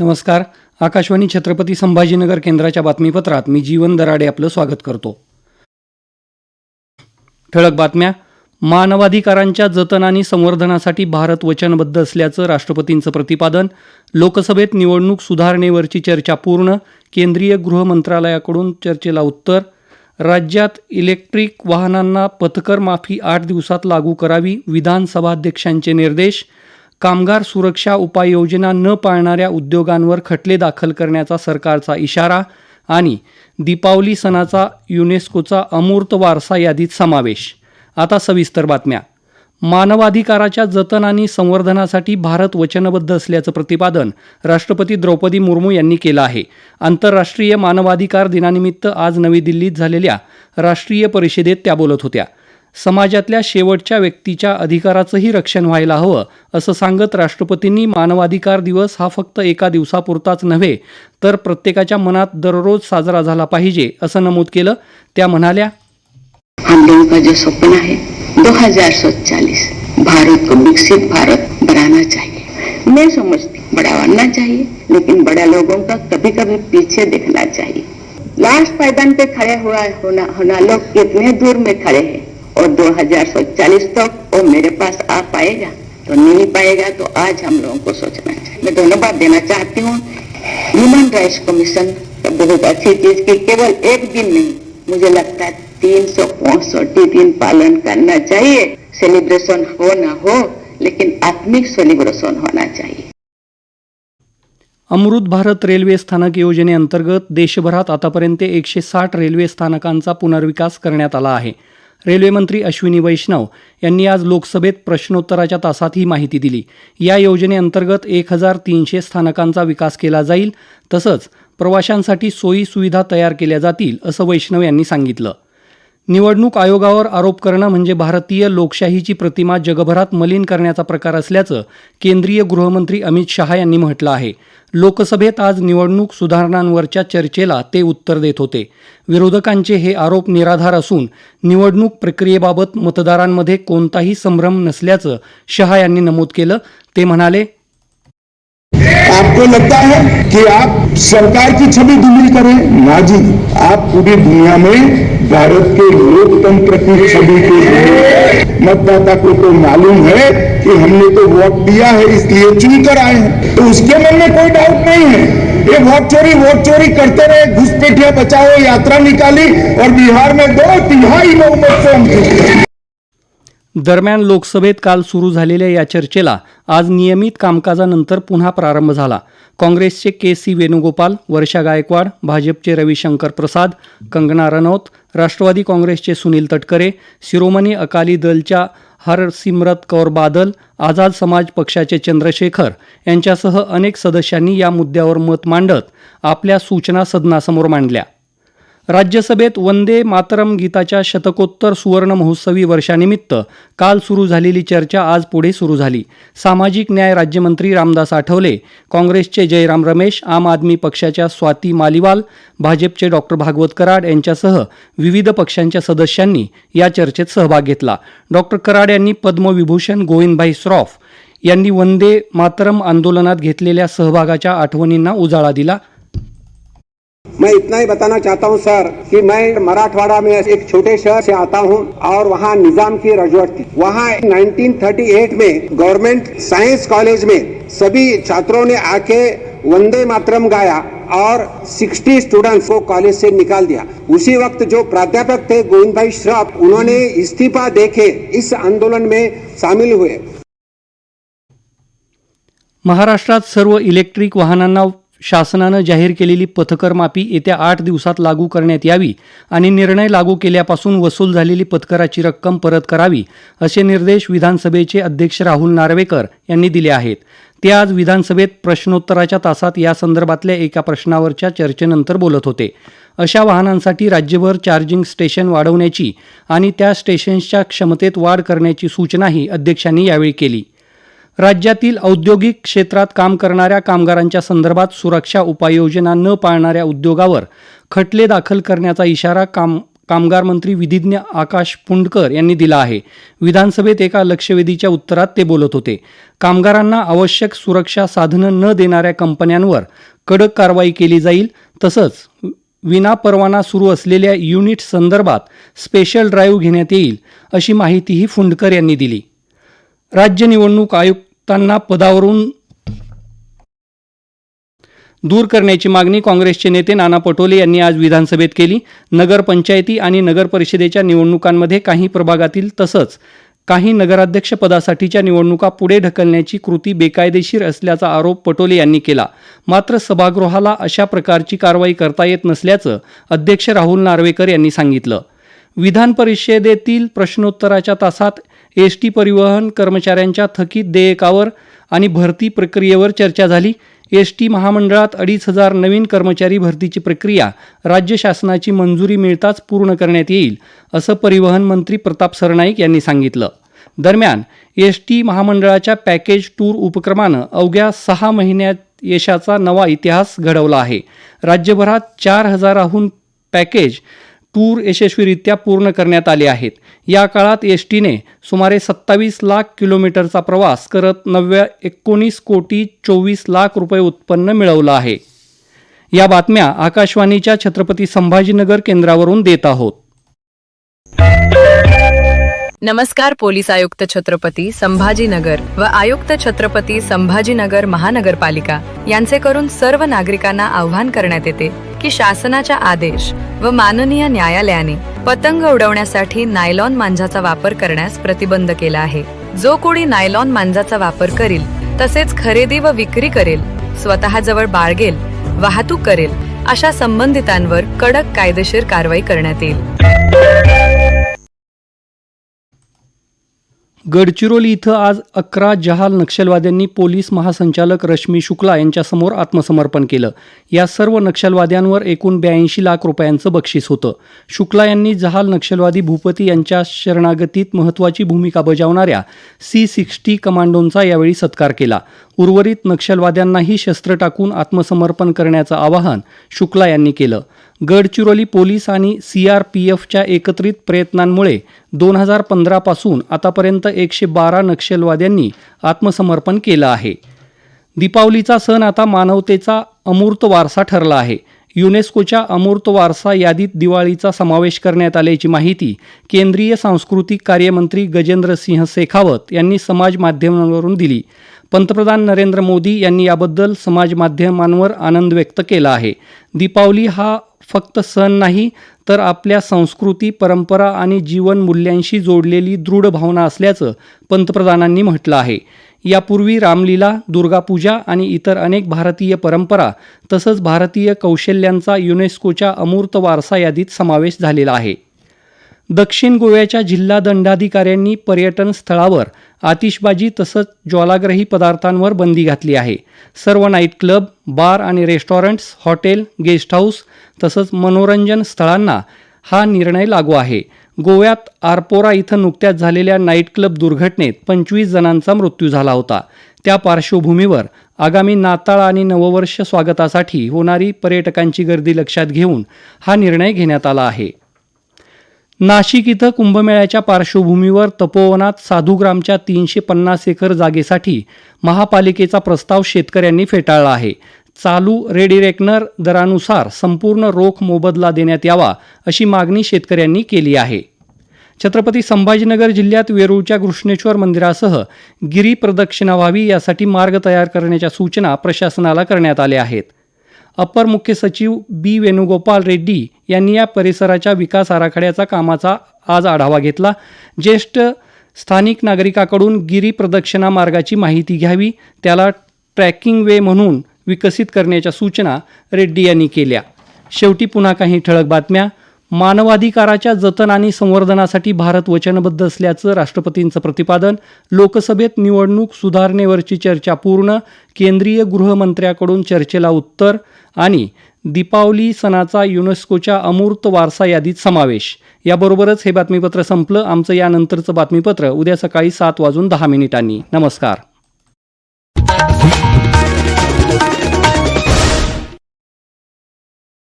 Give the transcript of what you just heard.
नमस्कार. आकाशवाणी छत्रपती संभाजीनगर केंद्राच्या बातमीपत्रात मी जीवन दराडे आपलं स्वागत करतो. ठळक बातम्या. मानवाधिकारांच्या जतन आणि संवर्धनासाठी भारत वचनबद्ध असल्याचं राष्ट्रपतींचं प्रतिपादन. लोकसभेत निवडणूक सुधारणेवरची चर्चा पूर्ण. केंद्रीय गृह मंत्रालयाकडून चर्चेला उत्तर. राज्यात इलेक्ट्रिक वाहनांना पथकर माफी आठ दिवसात लागू करावी विधानसभाध्यक्षांचे निर्देश. कामगार सुरक्षा उपाययोजना न पाळणाऱ्या उद्योगांवर खटले दाखल करण्याचा सरकारचा इशारा आणि दीपावली सणाचा युनेस्कोचा अमूर्त वारसा यादीत समावेश. आता सविस्तर बातम्या. मानवाधिकाराच्या जतन आणि संवर्धनासाठी भारत वचनबद्ध असल्याचं प्रतिपादन राष्ट्रपती द्रौपदी मुर्मू यांनी केलं आहे. आंतरराष्ट्रीय मानवाधिकार दिनानिमित्त आज नवी दिल्लीत झालेल्या राष्ट्रीय परिषदेत त्या बोलत होत्या. समाजातल्या शेवटच्या व्यक्तीच्या अधिकाराचंही रक्षण व्हायला हवं असं सांगत राष्ट्रपतींनी मानवाधिकार दिवस हा फक्त एका दिवसापुरताच नव्हे तर प्रत्येकाच्या मनात दररोज साजरा झाला पाहिजे असं नमूद केलं. त्या म्हणाल्या हम लोगों का जो सपना है 2040 भारत को विकसित भारत बनाना चाहिए। मैं समझती बड़ा बनना चाहिए लेकिन बड़ा लोगों का कभी कभी पीछे देखना चाहिए। लास्ट पायदान पे खड़े हुआ होना होना लोग कितने दूर में खड़े हैं। और 2040 तक वो मेरे पास आ पाएगा। तो नहीं पाएगा तो आज हम लोगों को सोचना चाहिए। मैं धन्यवाद देना चाहती हूँ। ह्यूमन राइट्स कमीशन का बहुत अच्छी चीज की केवल एक दिन नहीं मुझे लगता है तीन सौ पैंसठ दिन पालन करना चाहिए। सेलिब्रेशन हो ना हो लेकिन आत्मिक सेलिब्रेशन होना चाहिए। अमृत भारत रेल्वे स्थानक योजनेअंतर्गत देशभरात आतापर्यंत एकशे साठ रेल्वे स्थानकांचा पुनर्विकास करण्यात आला आहे. रेल्वेमंत्री अश्विनी वैष्णव यांनी आज लोकसभेत प्रश्नोत्तराच्या तासात ही माहिती दिली. या योजनेअंतर्गत एक हजार तीनशे स्थानकांचा विकास केला जाईल तसंच प्रवाशांसाठी सोयी सुविधा तयार केल्या जातील असं वैष्णव यांनी सांगितलं. निवडणूक आयोगावर आरोप करणं म्हणजे भारतीय लोकशाहीची प्रतिमा जगभरात मलिन करण्याचा प्रकार असल्याचं केंद्रीय गृहमंत्री अमित शहा यांनी म्हटलं आहे. लोकसभेत आज निवडणूक सुधारणांवरच्या चर्चेला ते उत्तर देत होते. विरोधकांचे हे आरोप निराधार असून निवडणूक प्रक्रियेबाबत मतदारांमध्ये कोणताही संभ्रम नसल्याचं शहा यांनी नमूद केलं. ते म्हणाले आपको लगता है कि आप सरकार की छवि धुमिल करें ना जी। आप पूरी दुनिया में भारत के लोकतंत्र की छवि को मतदाता को तो मालूम है कि हमने तो वोट दिया है, इसलिए चुन कर आए हैं। तो उसके मन में कोई डाउट नहीं है। ये वोट चोरी वोट चोरी करते रहे, घुसपैठिया बचाओ, यात्रा निकाली और बिहार में दो तिहाई बहुमत से दरम्यान लोकसभेत काल सुरू झालेल्या या चर्चेला आज नियमित कामकाजानंतर पुन्हा प्रारंभ झाला. काँग्रेसचे के सी वेणुगोपाल वर्षा गायकवाड भाजपचे रविशंकर प्रसाद कंगना रनौत राष्ट्रवादी काँग्रेसचे सुनील तटकरे शिरोमणी अकाली दलच्या हरसिमरत कौर बादल आझाद समाज पक्षाचे चंद्रशेखर यांच्यासह अनेक सदस्यांनी या मुद्द्यावर मत मांडत आपल्या सूचना सदनासमोर मांडल्या. राज्यसभेत वंदे मातरम गीताच्या शतकोत्तर सुवर्ण महोत्सवी वर्षानिमित्त काल सुरू झालेली चर्चा आज पुढे सुरू झाली. सामाजिक न्याय राज्यमंत्री रामदास आठवले काँग्रेसचे जयराम रमेश आम आदमी पक्षाच्या स्वाती मालिवाल भाजपचे डॉक्टर भागवत कराड यांच्यासह विविध पक्षांच्या सदस्यांनी या चर्चेत सहभाग घेतला. डॉक्टर कराड यांनी पद्मविभूषण गोविंदभाई श्रॉफ यांनी वंदे मातरम आंदोलनात घेतलेल्या सहभागाच्या आठवणींना उजाळा दिला. मैं इतना ही बताना चाहता हूँ, सर, कि मैं मराठवाड़ा में एक छोटे शहर से आता हूँ और वहाँ निज़ाम की रजवट थी वहाँ 1938 में गवर्नमेंट साइंस कॉलेज में सभी छात्रों ने आके वंदे मातरम गाया और 60 स्टूडेंट्स को कॉलेज से निकाल दिया। उसी वक्त जो प्राध्यापक थे, गोविंद भाई श्रॉफ, उन्होंने इस्तीफा देके इस आंदोलन में शामिल हुए। महाराष्ट्रात सर्व इलेक्ट्रिक वाहनांना शासनानं जाहीर केलेली पथकर माफी येत्या आठ दिवसात लागू करण्यात यावी आणि निर्णय लागू केल्यापासून वसूल झालेली पथकराची रक्कम परत करावी असे निर्देश विधानसभेचे अध्यक्ष राहुल नार्वेकर यांनी दिले आहेत. ते आज विधानसभेत प्रश्नोत्तराच्या तासात या संदर्भातल्या एका प्रश्नावरच्या चर्चेनंतर बोलत होते. अशा वाहनांसाठी राज्यभर चार्जिंग स्टेशन वाढवण्याची आणि त्या स्टेशन्सच्या क्षमतेत वाढ करण्याची सूचनाही अध्यक्षांनी यावेळी केली. राज्यातील औद्योगिक क्षेत्रात काम करणाऱ्या कामगारांच्या संदर्भात सुरक्षा उपाययोजना न पाळणाऱ्या उद्योगावर खटले दाखल करण्याचा इशारा काम कामगार मंत्री विधिज्ञ आकाश पुंडकर यांनी दिला आहे. विधानसभेत एका लक्षवेधीच्या उत्तरात ते बोलत होते. कामगारांना आवश्यक सुरक्षा साधनं न देणाऱ्या कंपन्यांवर कडक कारवाई केली जाईल. तसंच विनापरवाना सुरू असलेल्या युनिट संदर्भात स्पेशल ड्राईव्ह घेण्यात येईल अशी माहितीही फुंडकर यांनी दिली. राज्य निवडणूक त्यांना पदावरून दूर करण्याची मागणी काँग्रेसचे नेते नाना पटोले यांनी आज विधानसभेत केली. नगरपंचायती आणि नगरपरिषदेच्या निवडणुकांमध्ये काही प्रभागातील तसंच काही नगराध्यक्ष पदासाठीच्या निवडणुका पुढे ढकलण्याची कृती बेकायदेशीर असल्याचा आरोप पटोले यांनी केला. मात्र सभागृहाला अशा प्रकारची कारवाई करता येत नसल्याचं अध्यक्ष राहुल नार्वेकर यांनी सांगितलं. विधान परिषदेतील प्रश्नोत्तराच्या तासात एस टी परिवहन कर्मचाऱ्यांच्या थकीत देयकावर आणि भरती प्रक्रियेवर चर्चा झाली. एस टी महामंडळात अडीच हजार नवीन कर्मचारी भरतीची प्रक्रिया राज्य शासनाची मंजुरी मिळताच पूर्ण करण्यात येईल असं परिवहन मंत्री प्रताप सरनाईक यांनी सांगितलं. दरम्यान एस टी महामंडळाच्या पॅकेज टूर उपक्रमानं अवघ्या सहा महिन्यात यशाचा नवा इतिहास घडवला आहे. राज्यभरात चार हजाराहून पॅकेज टूर यशस्वीरित्या पूर्ण करण्यात आले आहेत. या काळात एस टीने सुमारे सत्तावीस लाख किलोमीटरचा प्रवास करत नव्या एकोणीस कोटी चोवीस लाख रुपये उत्पन्न मिळवलं आहे. या बातम्या आकाशवाणीच्या छत्रपती संभाजीनगर केंद्रावरून देत आहोत. नमस्कार पोलीस आयुक्त छत्रपती संभाजीनगर व आयुक्त छत्रपती संभाजीनगर महानगरपालिका. यांचे करून सर्व नागरिकांना आव्हान करण्यात येते. की शासनाच्या आदेश व माननीय न्यायालयाने पतंग उडवण्यासाठी नायलॉन मांजाचा वापर करण्यास प्रतिबंध केला आहे. जो कोणी नायलॉन मांजाचा वापर करील तसेच खरेदी व विक्री करेल स्वतःजवळ बाळगेल वाहतूक करेल अशा संबंधितांवर कडक कायदेशीर कारवाई करण्यात येईल. गडचिरोली इथं आज अकरा जहाल नक्षलवाद्यांनी पोलीस महासंचालक रश्मी शुक्ला यांच्यासमोर आत्मसमर्पण केलं. या सर्व नक्षलवाद्यांवर एकूण ब्याऐंशी लाख रुपयांचं बक्षीस होतं. शुक्ला यांनी जहाल नक्षलवादी भूपती यांच्या शरणागतीत महत्त्वाची भूमिका बजावणाऱ्या सी सिक्स्टी कमांडोंचा यावेळी सत्कार केला. उर्वरित नक्षलवाद्यांनाही शस्त्र टाकून आत्मसमर्पण करण्याचं आवाहन शुक्ला यांनी केलं. गडचिरोली पोलीस आणि सी आर पी एफच्या एकत्रित प्रयत्नांमुळे दोन हजार पंधरापासून आतापर्यंत एकशे बारा नक्षलवाद्यांनी आत्मसमर्पण केलं आहे. दीपावलीचा सण आता मानवतेचा अमूर्त वारसा ठरला आहे. युनेस्कोच्या अमूर्त वारसा यादीत दिवाळीचा समावेश करण्यात आल्याची माहिती केंद्रीय सांस्कृतिक कार्यमंत्री गजेंद्र सिंह शेखावत यांनी समाज माध्यमांवरून दिली. पंतप्रधान नरेंद्र मोदी यांनी याबद्दल समाज माध्यमांवर आनंद व्यक्त केला आहे. दीपावली हा फक्त सण नाही तर आपल्या संस्कृती परंपरा आणि जीवन मूल्यांशी जोडलेली दृढ भावना असल्याचं पंतप्रधानांनी म्हटलं आहे. यापूर्वी रामलीला दुर्गापूजा आणि इतर अनेक भारतीय परंपरा तसंच भारतीय कौशल्यांचा युनेस्कोच्या अमूर्त वारसा यादीत समावेश झालेला आहे. दक्षिण गोव्याच्या जिल्हा दंडाधिकाऱ्यांनी पर्यटन स्थळावर आतिषबाजी तसंच ज्वालाग्रही पदार्थांवर बंदी घातली आहे. सर्व नाईट क्लब बार आणि रेस्टॉरंट्स हॉटेल गेस्ट हाऊस तसंच मनोरंजन स्थळांना हा निर्णय लागू आहे. गोव्यात आरपोरा इथं नुकत्याच झालेल्या नाईट क्लब दुर्घटनेत पंचवीस जणांचा मृत्यू झाला होता. त्या पार्श्वभूमीवर आगामी नाताळ आणि नववर्ष स्वागतासाठी होणारी पर्यटकांची गर्दी लक्षात घेऊन हा निर्णय घेण्यात आला आहे. नाशिक इथं कुंभमेळ्याच्या पार्श्वभूमीवर तपोवनात साधूग्रामच्या तीनशे पन्नास एकर जागेसाठी महापालिकेचा प्रस्ताव शेतकऱ्यांनी फेटाळला आहे. चालू रेडिरेकनर दरानुसार संपूर्ण रोख मोबदला देण्यात यावा अशी मागणी शेतकऱ्यांनी केली आहे. छत्रपती संभाजीनगर जिल्ह्यात वेरूळच्या कृष्णेश्वर मंदिरासह गिरी प्रदक्षिणा व्हावी यासाठी मार्ग तयार करण्याच्या सूचना प्रशासनाला करण्यात आल्या आहेत. अपर मुख्य सचिव बी वेणुगोपाल रेड्डी यांनी या परिसराच्या विकास आराखड्याचा कामाचा आज आढावा घेतला. ज्येष्ठ स्थानिक नागरिकाकडून गिरी प्रदक्षिणा मार्गाची माहिती घ्यावी त्याला ट्रॅकिंग वे म्हणून विकसित करण्याच्या सूचना रेड्डी यांनी केल्या. शेवटी पुन्हा काही ठळक बातम्या. मानवाधिकाराच्या जतन आणि संवर्धनासाठी भारत वचनबद्ध असल्याचं राष्ट्रपतींचं प्रतिपादन लोकसभेत निवडणूक सुधारणेवरची चर्चा पूर्ण केंद्रीय गृहमंत्र्याकडून चर्चेला उत्तर आणि दीपावली सणाचा युनेस्कोच्या अमूर्त वारसा यादीत समावेश. याबरोबरच हे बातमीपत्र संपलं. आमचं यानंतरचं बातमीपत्र उद्या सकाळी सात वाजून दहा मिनिटांनी. नमस्कार.